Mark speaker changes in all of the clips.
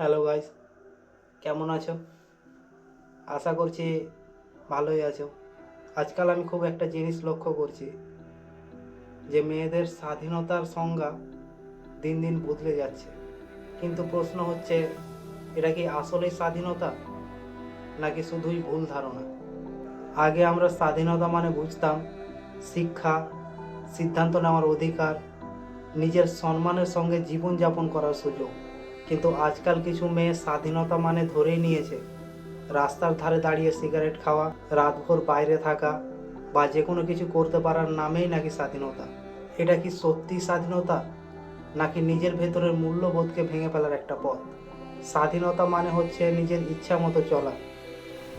Speaker 1: Hello guys কেমন আছো? আশা করছি ভালোই আছো। আজকাল আমি খুব একটা জিনিস লক্ষ্য করছি যে মেয়েদের স্বাধীনতার সংজ্ঞা দিন দিন বদলে যাচ্ছে। কিন্তু প্রশ্ন হচ্ছে, এটা কি আসলেই স্বাধীনতা? নাকি শুধুই ভুল ধারণা? আগে আমরা স্বাধীনতা মানে বুঝতাম শিক্ষা, সিদ্ধান্ত নেওয়ার অধিকার, নিজের সম্মানের সঙ্গে জীবনযাপন করার সুযোগ। কিন্তু আজকাল কিছু মেয়ে স্বাধীনতা মানে ধরেই নিয়েছে। রাস্তার ধারে দাঁড়িয়ে সিগারেট খাওয়া, রাতভর বাইরে থাকা বা যে কোনো কিছু করতে পারার নামেই নাকি স্বাধীনতা। এটা কি সত্যি স্বাধীনতা? নাকি নিজের ভেতরের মূল্যবোধকে ভেঙে ফেলার একটা পথ? স্বাধীনতা মানে হচ্ছে নিজের ইচ্ছা মতো চলা।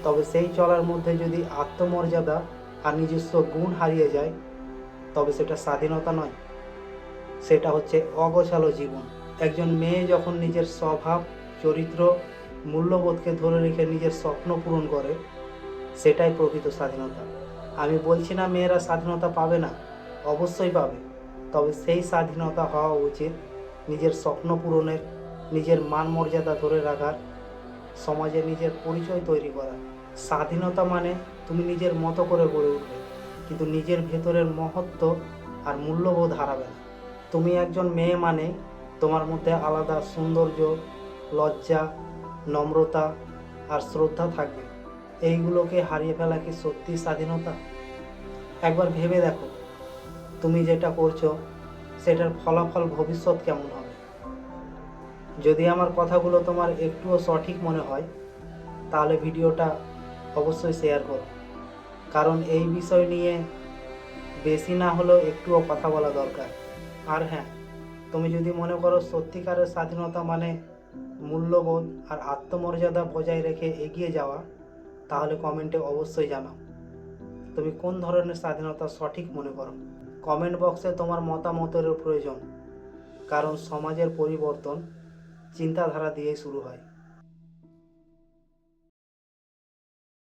Speaker 1: তবে সেই চলার মধ্যে যদি আত্মমর্যাদা আর নিজস্ব গুণ হারিয়ে যায়, তবে সেটা স্বাধীনতা নয়। সেটা হচ্ছে অগোছালো জীবন। একজন মেয়ে যখন নিজের স্বভাব, চরিত্র, মূল্যবোধকে ধরে রেখে নিজের স্বপ্ন পূরণ করে, সেটাই প্রকৃত স্বাধীনতা। আমি বলছি না মেয়েরা স্বাধীনতা পাবে না, অবশ্যই পাবে। তবে সেই স্বাধীনতা হওয়া উচিত নিজের স্বপ্ন পূরণের, নিজের মান মর্যাদা ধরে রাখার, সমাজে নিজের পরিচয় তৈরি করা স্বাধীনতা মানে তুমি নিজের মতো করে গড়ে উঠবে, কিন্তু নিজের ভেতরের মহত্ব আর মূল্যবোধ হারাবে না। তুমি একজন মেয়ে মানে তোমার মধ্যে আলাদা সৌন্দর্য, লজ্জা, নম্রতা আর শ্রদ্ধা থাকবে। এইগুলোকে হারিয়ে ফেলা কি সত্যি স্বাধীনতা? একবার ভেবে দেখো, তুমি যেটা করছ, সেটার ফলাফল ভবিষ্যৎ কেমন হবে? যদি আমার কথাগুলো তোমার একটুও সঠিক মনে হয়, তাহলে ভিডিওটা অবশ্যই শেয়ার করো। কারণ এই বিষয় নিয়ে বেশি না হলেও একটুও কথা বলা দরকার। আর হ্যাঁ তুমি যদি মনে করো সত্যিকারের স্বাধীনতা মানে মূল্যবোধ আর আত্মমর্যাদা বজায় রেখে এগিয়ে যাওয়া, তাহলে কমেন্টে অবশ্যই জানাও। তুমি কোন ধরনের স্বাধীনতা সঠিক মনে করো? কমেন্ট বক্সে তোমার মতামতেরও প্রয়োজন, কারণ সমাজের পরিবর্তন চিন্তাধারা দিয়েই শুরু হয়।